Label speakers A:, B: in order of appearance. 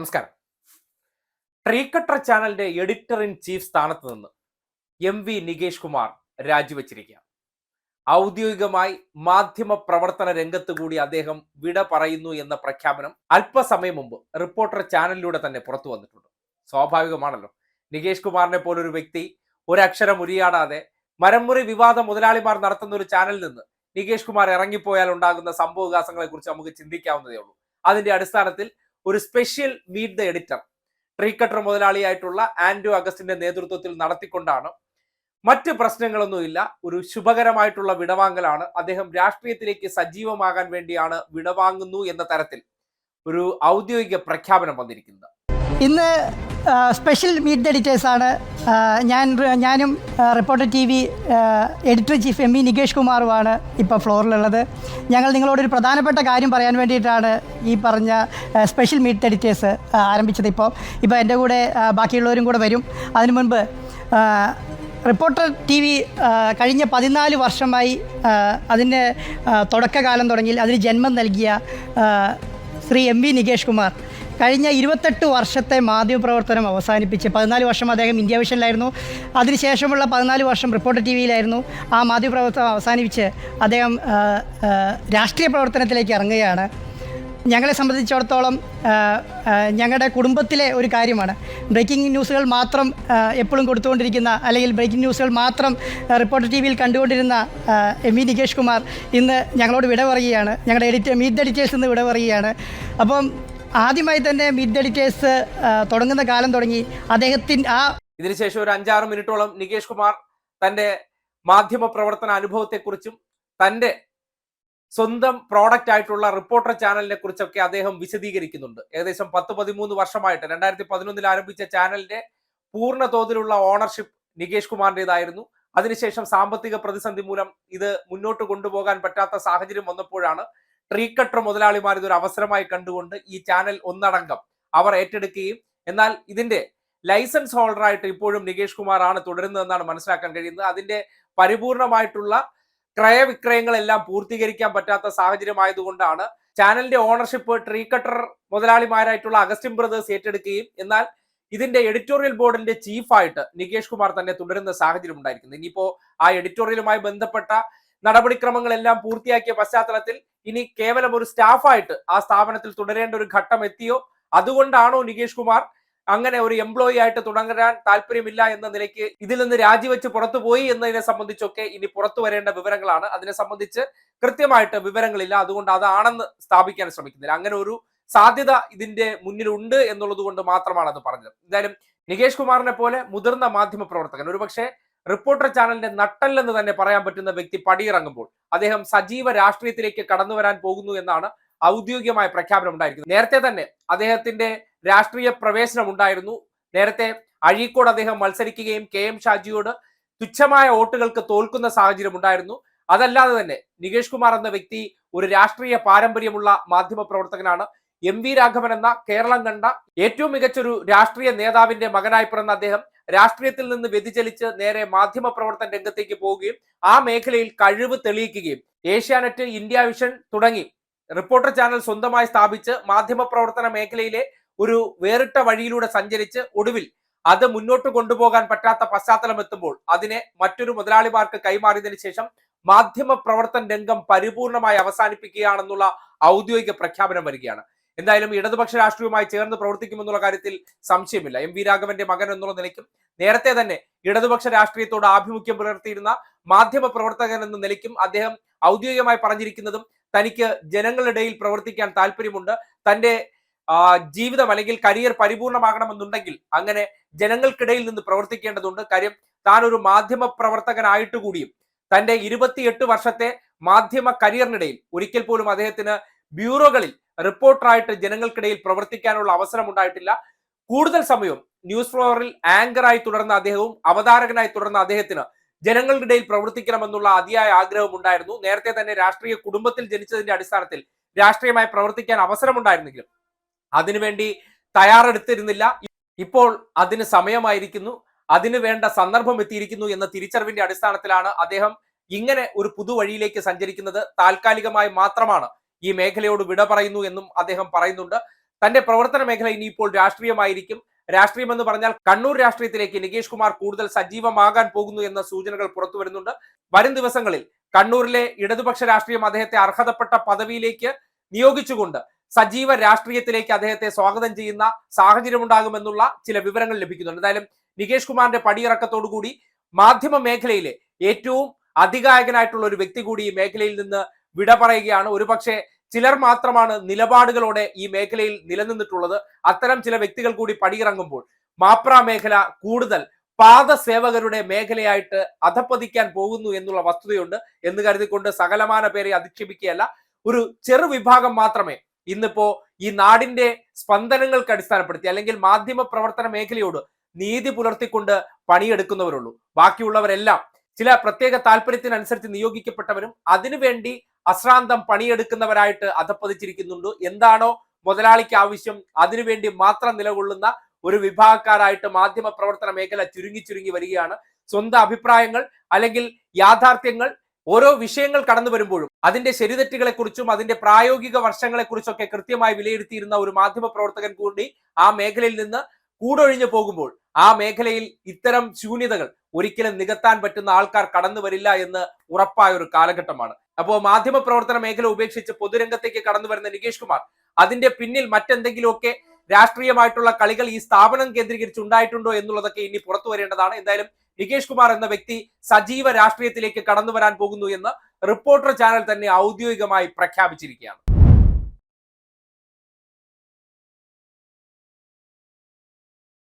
A: നമസ്കാരം. Tree cutter ചാനലിന്റെ editor in chief സ്ഥാനത്ത് നിന്ന് എം വി നികേഷ് കുമാർ രാജിവെച്ചിരിക്കുക ഔദ്യോഗികമായി മാധ്യമ പ്രവർത്തന രംഗത്ത് കൂടി അദ്ദേഹം വിട പറയുന്നു എന്ന പ്രഖ്യാപനം അല്പസമയം മുമ്പ് റിപ്പോർട്ടർ ചാനലിലൂടെ തന്നെ പുറത്തു വന്നിട്ടുണ്ട്. സ്വാഭാവികമാണല്ലോ. നികേഷ് കുമാറിനെ പോലൊരു വ്യക്തി ഒരക്ഷരം ഉരിയാടാതെ മരംമുറി വിവാദ മുതലാളിമാർ നടത്തുന്ന ഒരു ചാനലിൽ നിന്ന് നികേഷ് കുമാർ ഇറങ്ങിപ്പോയാൽ ഉണ്ടാകുന്ന സംഭവ വികാസങ്ങളെ കുറിച്ച് നമുക്ക് ചിന്തിക്കാവുന്നതേ ഉള്ളൂ. അതിന്റെ അടിസ്ഥാനത്തിൽ ഒരു special meet the editor tree cutter മുതലാളിയായിട്ടുള്ള Andrew അഗസ്റ്റിന്റെ നേതൃത്വത്തിൽ നടത്തിക്കൊണ്ടാണ്. മറ്റ് പ്രശ്നങ്ങളൊന്നുമില്ല. ഒരു ശുഭകരമായിട്ടുള്ള വിടവാങ്ങലാണ്. അദ്ദേഹം രാഷ്ട്രീയത്തിലേക്ക് സജീവമാകാൻ വേണ്ടിയാണ് വിടവാങ്ങുന്നു എന്ന തരത്തിൽ ഒരു ഔദ്യോഗിക പ്രഖ്യാപനം വന്നിരിക്കുന്നത്.
B: ഇന്ന് സ്പെഷ്യൽ മീറ്റ് എഡിറ്റേഴ്സാണ് ഞാൻ ഞാനും reporter T V editor chief M V Nikesh കുമാറുമാണ് ഇപ്പോൾ ഫ്ലോറിലുള്ളത് ഞങ്ങൾ നിങ്ങളോടൊരു പ്രധാനപ്പെട്ട കാര്യം പറയാൻ വേണ്ടിയിട്ടാണ് ഈ പറഞ്ഞ സ്പെഷ്യൽ മീറ്റ് എഡിറ്റേഴ്സ് ആരംഭിച്ചത് ഇപ്പോൾ ഇപ്പോൾ എന്റെ കൂടെ ബാക്കിയുള്ളവരും കൂടെ വരും. അതിനു മുൻപ് റിപ്പോർട്ടർ ടി വി കഴിഞ്ഞ പതിനാല് വർഷമായി അതിന്റെ തുടക്കകാലം തുടങ്ങി അതിന് ജന്മം നൽകിയ ശ്രീ എം വി നികേഷ് കുമാർ. കഴിഞ്ഞ ഇരുപത്തെട്ട് വർഷത്തെ മാധ്യമപ്രവർത്തനം അവസാനിപ്പിച്ച് പതിനാല് വർഷം അദ്ദേഹം ഇന്ത്യ വിഷനിലായിരുന്നു. അതിനുശേഷമുള്ള പതിനാല് വർഷം റിപ്പോർട്ടർ ടി വിയിലായിരുന്നു. ആ മാധ്യമപ്രവർത്തനം അവസാനിപ്പിച്ച് അദ്ദേഹം രാഷ്ട്രീയ പ്രവർത്തനത്തിലേക്ക് ഇറങ്ങുകയാണ്. ഞങ്ങളെ സംബന്ധിച്ചിടത്തോളം ഞങ്ങളുടെ കുടുംബത്തിലെ ഒരു കാര്യമാണ്. ബ്രേക്കിംഗ് ന്യൂസുകൾ മാത്രം എപ്പോഴും കൊടുത്തുകൊണ്ടിരിക്കുന്ന അല്ലെങ്കിൽ ബ്രേക്കിംഗ് ന്യൂസുകൾ മാത്രം റിപ്പോർട്ടർ ടി വിയിൽ കണ്ടുകൊണ്ടിരുന്ന എം വി നികേഷ് കുമാർ ഇന്ന് ഞങ്ങളോട് വിട പറയുകയാണ്. ഞങ്ങളുടെ എഡിറ്റ് മീറ്റ് എഡിറ്റേഴ്സ് ഇന്ന് വിട പറയുകയാണ്. അപ്പം ആദ്യമായി തന്നെ മീറ്റ് എഡിറ്റേഴ്സ് തുടങ്ങുന്ന കാലം തുടങ്ങി. അദ്ദേഹത്തിന്റെ ആ
A: ഇതിനുശേഷം ഒരു അഞ്ചാറ് മിനിറ്റോളം നികേഷ് കുമാർ തന്റെ മാധ്യമ പ്രവർത്തന അനുഭവത്തെക്കുറിച്ചും തന്റെ സ്വന്തം പ്രോഡക്റ്റ് ആയിട്ടുള്ള റിപ്പോർട്ടർ ചാനലിനെ കുറിച്ചൊക്കെ അദ്ദേഹം വിശദീകരിക്കുന്നുണ്ട്. ഏകദേശം പത്ത് പതിമൂന്ന് വർഷമായിട്ട് രണ്ടായിരത്തി പതിനൊന്നിൽ ആരംഭിച്ച ചാനലിന്റെ പൂർണ തോതിലുള്ള ഓണർഷിപ്പ് നികേഷ് കുമാറിന്റെതായിരുന്നു അതിനുശേഷം സാമ്പത്തിക പ്രതിസന്ധി മൂലം ഇത് മുന്നോട്ട് കൊണ്ടുപോകാൻ പറ്റാത്ത സാഹചര്യം വന്നപ്പോഴാണ് ട്രീ കട്ടർ മുതലാളിമാർ ഇതൊരു അവസരമായി കണ്ടുകൊണ്ട് ഈ ചാനൽ ഒന്നടങ്കം അവർ ഏറ്റെടുക്കുകയും എന്നാൽ ഇതിന്റെ ലൈസൻസ് ഹോൾഡറായിട്ട് ഇപ്പോഴും നികേഷ് കുമാർ ആണ് തുടരുന്നതെന്നാണ് മനസ്സിലാക്കാൻ കഴിയുന്നത്. അതിന്റെ പരിപൂർണമായിട്ടുള്ള ക്രയവിക്രയങ്ങളെല്ലാം പൂർത്തീകരിക്കാൻ പറ്റാത്ത സാഹചര്യമായതുകൊണ്ടാണ് ചാനലിന്റെ ഓണർഷിപ്പ് ട്രീ കട്ടർ മുതലാളിമാരായിട്ടുള്ള അഗസ്റ്റിൻ ബ്രദേഴ്സ് ഏറ്റെടുക്കുകയും എന്നാൽ ഇതിന്റെ എഡിറ്റോറിയൽ ബോർഡിന്റെ ചീഫായിട്ട് നികേഷ് കുമാർ തന്നെ തുടരുന്ന സാഹചര്യം ഉണ്ടായിരിക്കുന്നത് ഇനിയിപ്പോ ആ എഡിറ്റോറിയലുമായി ബന്ധപ്പെട്ട നടപടിക്രമങ്ങളെല്ലാം പൂർത്തിയാക്കിയ പശ്ചാത്തലത്തിൽ ഇനി കേവലം ഒരു സ്റ്റാഫായിട്ട് ആ സ്ഥാപനത്തിൽ തുടരേണ്ട ഒരു ഘട്ടം എത്തിയോ? അതുകൊണ്ടാണോ നികേഷ് കുമാർ അങ്ങനെ ഒരു എംപ്ലോയി ആയിട്ട് തുടങ്ങാൻ താല്പര്യമില്ല എന്ന നിലയ്ക്ക് ഇതിൽ നിന്ന് രാജിവെച്ച് പുറത്തുപോയി എന്നതിനെ സംബന്ധിച്ചൊക്കെ ഇനി പുറത്തു വരേണ്ട വിവരങ്ങളാണ്. അതിനെ സംബന്ധിച്ച് കൃത്യമായിട്ട് വിവരങ്ങളില്ല. അതുകൊണ്ട് അതാണെന്ന് സ്ഥാപിക്കാൻ ശ്രമിക്കുന്നില്ല. അങ്ങനെ ഒരു സാധ്യത ഇതിന്റെ മുന്നിലുണ്ട് എന്നുള്ളത് കൊണ്ട് മാത്രമാണ് അത് പറഞ്ഞത്. എന്തായാലും നികേഷ് കുമാറിനെ പോലെ മുതിർന്ന മാധ്യമ പ്രവർത്തകൻ ഒരുപക്ഷെ റിപ്പോർട്ടർ ചാനലിന്റെ നട്ടല്ലെന്ന് തന്നെ പറയാൻ പറ്റുന്ന വ്യക്തി പടിയിറങ്ങുമ്പോൾ അദ്ദേഹം സജീവ രാഷ്ട്രീയത്തിലേക്ക് കടന്നു വരാൻ പോകുന്നു എന്നാണ് ഔദ്യോഗികമായ പ്രഖ്യാപനം ഉണ്ടായിരിക്കുന്നത്. നേരത്തെ തന്നെ അദ്ദേഹത്തിന്റെ രാഷ്ട്രീയ പ്രവേശനം ഉണ്ടായിരുന്നു. നേരത്തെ അഴീക്കോട് അദ്ദേഹം മത്സരിക്കുകയും കെ എം ഷാജിയോട് തുച്ഛമായ വോട്ടുകൾക്ക് തോൽക്കുന്ന സാഹചര്യം ഉണ്ടായിരുന്നു. അതല്ലാതെ തന്നെ നികേഷ് കുമാർ എന്ന വ്യക്തി ഒരു രാഷ്ട്രീയ പാരമ്പര്യമുള്ള മാധ്യമ പ്രവർത്തകനാണ്. എം വി രാഘവൻ എന്ന കേരളം കണ്ട ഏറ്റവും മികച്ചൊരു രാഷ്ട്രീയ നേതാവിന്റെ മകനായി പിറന്ന അദ്ദേഹം രാഷ്ട്രീയത്തിൽ നിന്ന് വ്യതിചലിച്ച് നേരെ മാധ്യമ പ്രവർത്തന രംഗത്തേക്ക് പോവുകയും ആ മേഖലയിൽ കഴിവ് തെളിയിക്കുകയും ഏഷ്യാനെറ്റ് ഇന്ത്യ വിഷൻ തുടങ്ങി റിപ്പോർട്ടർ ചാനൽ സ്വന്തമായി സ്ഥാപിച്ച് മാധ്യമ പ്രവർത്തന മേഖലയിലെ ഒരു വേറിട്ട വഴിയിലൂടെ സഞ്ചരിച്ച് ഒടുവിൽ അത് മുന്നോട്ട് കൊണ്ടുപോകാൻ പറ്റാത്ത പശ്ചാത്തലം എത്തുമ്പോൾ അതിനെ മറ്റൊരു മുതലാളിമാർക്ക് കൈമാറിയതിനു ശേഷം മാധ്യമ പ്രവർത്തന രംഗം പരിപൂർണമായി അവസാനിപ്പിക്കുകയാണെന്നുള്ള ഔദ്യോഗിക പ്രഖ്യാപനം വരികയാണ്. എന്തായാലും ഇടതുപക്ഷ രാഷ്ട്രീയവുമായി ചേർന്ന് പ്രവർത്തിക്കുമെന്നുള്ള കാര്യത്തിൽ സംശയമില്ല. എം വി രാഘവന്റെ മകൻ എന്നുള്ള നിലയ്ക്കും നേരത്തെ തന്നെ ഇടതുപക്ഷ രാഷ്ട്രീയത്തോട് ആഭിമുഖ്യം പുലർത്തിയിരുന്ന മാധ്യമ പ്രവർത്തകൻ എന്ന നിലയ്ക്കും അദ്ദേഹം ഔദ്യോഗികമായി പറഞ്ഞിരിക്കുന്നതും തനിക്ക് ജനങ്ങളുടെ ഇടയിൽ പ്രവർത്തിക്കാൻ താല്പര്യമുണ്ട് തന്റെ ജീവിതം അല്ലെങ്കിൽ കരിയർ പരിപൂർണമാകണമെന്നുണ്ടെങ്കിൽ അങ്ങനെ ജനങ്ങൾക്കിടയിൽ നിന്ന് പ്രവർത്തിക്കേണ്ടതുണ്ട്. കാര്യം താൻ ഒരു മാധ്യമ പ്രവർത്തകനായിട്ട് കൂടിയും തന്റെ ഇരുപത്തിയെട്ട് വർഷത്തെ മാധ്യമ കരിയറിനിടയിൽ ഒരിക്കൽ പോലും അദ്ദേഹത്തിന് ബ്യൂറോകളിൽ റിപ്പോർട്ടറായിട്ട് ജനങ്ങൾക്കിടയിൽ പ്രവർത്തിക്കാനുള്ള അവസരം ഉണ്ടായിട്ടില്ല കൂടുതൽ സമയവും ന്യൂസ് ഫ്ലോറിൽ ആങ്കറായി തുടർന്ന അദ്ദേഹവും അവതാരകനായി തുടർന്ന അദ്ദേഹത്തിന് ജനങ്ങൾക്കിടയിൽ പ്രവർത്തിക്കണമെന്നുള്ള അതിയായ ആഗ്രഹം ഉണ്ടായിരുന്നു നേരത്തെ തന്നെ രാഷ്ട്രീയ കുടുംബത്തിൽ ജനിച്ചതിന്റെ അടിസ്ഥാനത്തിൽ രാഷ്ട്രീയമായി പ്രവർത്തിക്കാൻ അവസരമുണ്ടായിരുന്നെങ്കിലും അതിനുവേണ്ടി തയ്യാറെടുത്തിരുന്നില്ല. ഇപ്പോൾ അതിന് സമയമായിരിക്കുന്നു. അതിന് വേണ്ട സന്ദർഭം എത്തിയിരിക്കുന്നു എന്ന തിരിച്ചറിവിന്റെ അടിസ്ഥാനത്തിലാണ് അദ്ദേഹം ഇങ്ങനെ ഒരു പുതുവഴിയിലേക്ക് സഞ്ചരിക്കുന്നത്. താൽക്കാലികമായി മാത്രമാണ് ഈ മേഖലയോട് വിട പറയുന്നു എന്നും അദ്ദേഹം പറയുന്നുണ്ട്. തന്റെ പ്രവർത്തന മേഖല ഇനിയിപ്പോൾ രാഷ്ട്രീയമായിരിക്കും. രാഷ്ട്രീയം എന്ന് പറഞ്ഞാൽ കണ്ണൂർ രാഷ്ട്രീയത്തിലേക്ക് നികേഷ് കുമാർ കൂടുതൽ സജീവമാകാൻ പോകുന്നു എന്ന സൂചനകൾ പുറത്തു വരുന്നുണ്ട്. വരും ദിവസങ്ങളിൽ കണ്ണൂരിലെ ഇടതുപക്ഷ രാഷ്ട്രീയം അദ്ദേഹത്തെ അർഹതപ്പെട്ട പദവിയിലേക്ക് നിയോഗിച്ചുകൊണ്ട് സജീവ രാഷ്ട്രീയത്തിലേക്ക് അദ്ദേഹത്തെ സ്വാഗതം ചെയ്യുന്ന സാഹചര്യമുണ്ടാകുമെന്നുള്ള ചില വിവരങ്ങൾ ലഭിക്കുന്നുണ്ട്. എന്തായാലും നികേഷ് കുമാറിന്റെ പടിയിറക്കത്തോടുകൂടി മാധ്യമ മേഖലയിലെ ഏറ്റവും അധികായകനായിട്ടുള്ള ഒരു വ്യക്തി കൂടി ഈ മേഖലയിൽ നിന്ന് വിട പറയുകയാണ്. ഒരുപക്ഷെ ചിലർ മാത്രമാണ് നിലപാടുകളോടെ ഈ മേഖലയിൽ നിലനിന്നിട്ടുള്ളത്. അത്തരം ചില വ്യക്തികൾ കൂടി പടിയിറങ്ങുമ്പോൾ മാപ്ര മേഖല കൂടുതൽ പാദസേവകരുടെ മേഖലയായിട്ട് അധപ്പതിക്കാൻ പോകുന്നു എന്നുള്ള വസ്തുതയുണ്ട് എന്ന് കരുതിക്കൊണ്ട് സകലമാന പേരെ അധിക്ഷേപിക്കുകയല്ല. ഒരു ചെറു വിഭാഗം മാത്രമേ ഇന്നിപ്പോ ഈ നാടിന്റെ സ്പന്ദനങ്ങൾക്ക് അടിസ്ഥാനപ്പെടുത്തി അല്ലെങ്കിൽ മാധ്യമ പ്രവർത്തന മേഖലയോട് നീതി പുലർത്തിക്കൊണ്ട് പണിയെടുക്കുന്നവരുള്ളൂ. ബാക്കിയുള്ളവരെല്ലാം ചില പ്രത്യേക താല്പര്യത്തിനനുസരിച്ച് നിയോഗിക്കപ്പെട്ടവരും അതിനുവേണ്ടി അശ്രാന്തം പണിയെടുക്കുന്നവരായിട്ട് അധപ്പതിച്ചിരിക്കുന്നുണ്ട്. എന്താണോ മുതലാളിക്ക് ആവശ്യം അതിനുവേണ്ടി മാത്രം നിലകൊള്ളുന്ന ഒരു വിഭാഗക്കാരായിട്ട് മാധ്യമ പ്രവർത്തന മേഖല ചുരുങ്ങി ചുരുങ്ങി വരികയാണ്. സ്വന്തം അഭിപ്രായങ്ങൾ അല്ലെങ്കിൽ യാഥാർത്ഥ്യങ്ങൾ ഓരോ വിഷയങ്ങൾ കടന്നു അതിന്റെ ശരിതെറ്റുകളെക്കുറിച്ചും അതിന്റെ പ്രായോഗിക വർഷങ്ങളെ കുറിച്ചൊക്കെ കൃത്യമായി വിലയിരുത്തിയിരുന്ന ഒരു മാധ്യമ പ്രവർത്തകൻ കൂടി ആ മേഖലയിൽ നിന്ന് കൂടൊഴിഞ്ഞു പോകുമ്പോൾ ആ മേഖലയിൽ ഇത്തരം ശൂന്യതകൾ ഒരിക്കലും നികത്താൻ പറ്റുന്ന ആൾക്കാർ കടന്നു വരില്ല എന്ന് ഉറപ്പായ ഒരു കാലഘട്ടമാണ്. അപ്പോൾ മാധ്യമ പ്രവർത്തന മേഖല ഉപേക്ഷിച്ച് പൊതുരംഗത്തേക്ക് കടന്നു വരുന്ന നികേഷ് കുമാർ അതിന്റെ പിന്നിൽ മറ്റെന്തെങ്കിലുമൊക്കെ രാഷ്ട്രീയമായിട്ടുള്ള കളികൾ ഈ സ്ഥാപനം കേന്ദ്രീകരിച്ച് ഉണ്ടായിട്ടുണ്ടോ എന്നുള്ളതൊക്കെ ഇനി പുറത്തു വരേണ്ടതാണ്. എന്തായാലും നികേഷ് കുമാർ എന്ന വ്യക്തി സജീവ രാഷ്ട്രീയത്തിലേക്ക് കടന്നു വരാൻ പോകുന്നു എന്ന് റിപ്പോർട്ടർ ചാനൽ തന്നെ ഔദ്യോഗികമായി പ്രഖ്യാപിച്ചിരിക്കുകയാണ്.